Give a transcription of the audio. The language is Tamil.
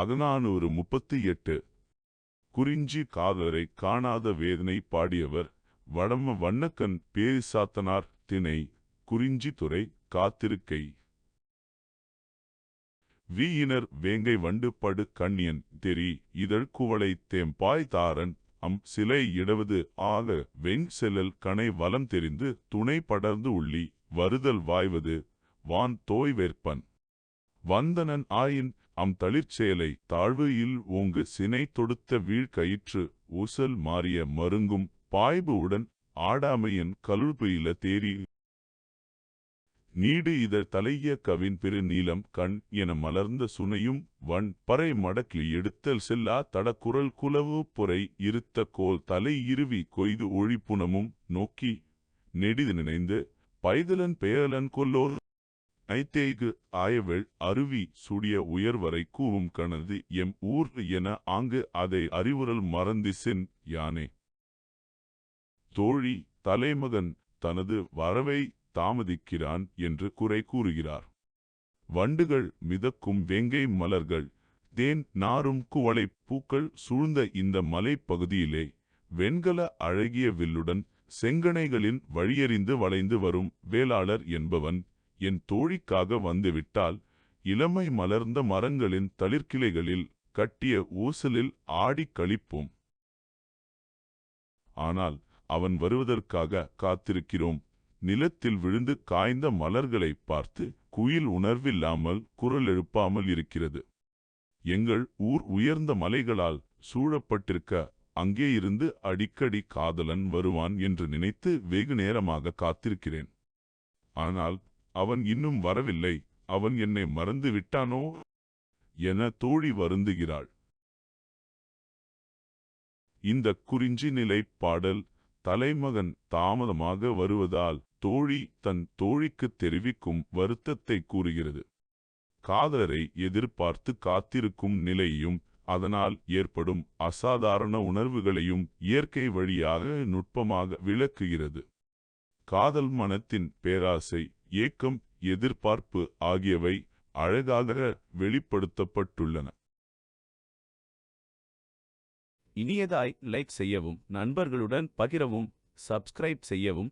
அகநானூறு முப்பத்தி எட்டு. குறிஞ்சி காதலரை காணாத வேதனை பாடியவர் வடம வண்ணக்கன் பேரிசாத்தனார் திணை குறிஞ்சி துறை காத்திருக்கை. வீயினர் வேங்கை வண்டு படு கண்ணியன் தெரி இதழ் குவளை தேம்பாய் தாரன் அம் சிலை இடவது ஆக வெண் செல்லல் கணை வலம் தெரிந்து துணை படர்ந்து உள்ளி வருதல் வாய்வது வான் தோய் வேற்பன். வந்தனன் ஆயின் அம் தளிர்ச்செயலை தாழ்வு இல் ஓங்கு சினை தொடுத்த வீழ்கயிற்று ஊசல் மாறிய மருங்கும் பாய்பு உடன் ஆடாமையன் கலுழ்பு இல தேரி நீடு இதழ் தலைய கவின் பெரு நீலம் கண் என மலர்ந்த சுனையும் வண் பறை மடக்கி எடுத்தல் செல்லா தடக்குரல் குலவு பொறை இருத்த கோல் தலை இருவி கொய்து ஒழிப்புணமும் நோக்கி நெடிது நினைந்து பைதலன் பெயரலன் கொல்லோர் ஐத்தேய்கு ஆயவள் அருவி சுடிய உயர்வரை கூவும் கணது எம் ஊர் என ஆங்கு அதை அறிவுரல் மறந்து சென் யானே. தோழி தலைமகன் தனது வரவை தாமதிக்கிறான் என்று குறை கூறுகிறார். வண்டுகள் மிதக்கும் வெங்கை மலர்கள் தேன் நாரும் குவளை பூக்கள் சூழ்ந்த இந்த மலைப்பகுதியிலே வெண்கல அழகிய வில்லுடன் செங்கணைகளின் வழியறிந்து வளைந்து வரும் வேளாளர் என்பவன் என் தோழிக்காக வந்துவிட்டால் இளமை மலர்ந்த மரங்களின் தளிர்கிளைகளில் கட்டிய ஊசலில் ஆடிக் களிப்போம். ஆனால் அவன் வருவதற்காக காத்திருக்கிறோம். நிலத்தில் விழுந்து காய்ந்த மலர்களை பார்த்து குயில் உணர்வில்லாமல் குரல் எழுப்பாமல் இருக்கிறது. எங்கள் ஊர் உயர்ந்த மலைகளால் சூழப்பட்டிருக்க அங்கே இருந்து அடிக்கடி காதலன் வருவான் என்று நினைத்து வெகு நேரமாக காத்திருக்கிறேன். ஆனால் அவன் இன்னும் வரவில்லை. அவன் என்னை மறந்து விட்டானோ என தோழி வருந்துகிறாள். இந்த குறிஞ்சி நிலை பாடல் தலைமகன் தாமதமாக வருவதால் தோழி தன் தோழிக்குத் தெரிவிக்கும் வருத்தத்தை கூறுகிறது. காதலரை எதிர்பார்த்து காத்திருக்கும் நிலையையும் அதனால் ஏற்படும் அசாதாரண உணர்வுகளையும் இயற்கை வழியாக நுட்பமாக விளக்குகிறது. காதல் மனத்தின் பேராசை ஏக்கம் எதிர்பார்ப்பு ஆகியவை அழகாக வெளிப்படுத்தப்பட்டுள்ளன. இனியதாய் லைக் செய்யவும் நண்பர்களுடன் பகிரவும் சப்ஸ்கிரைப் செய்யவும்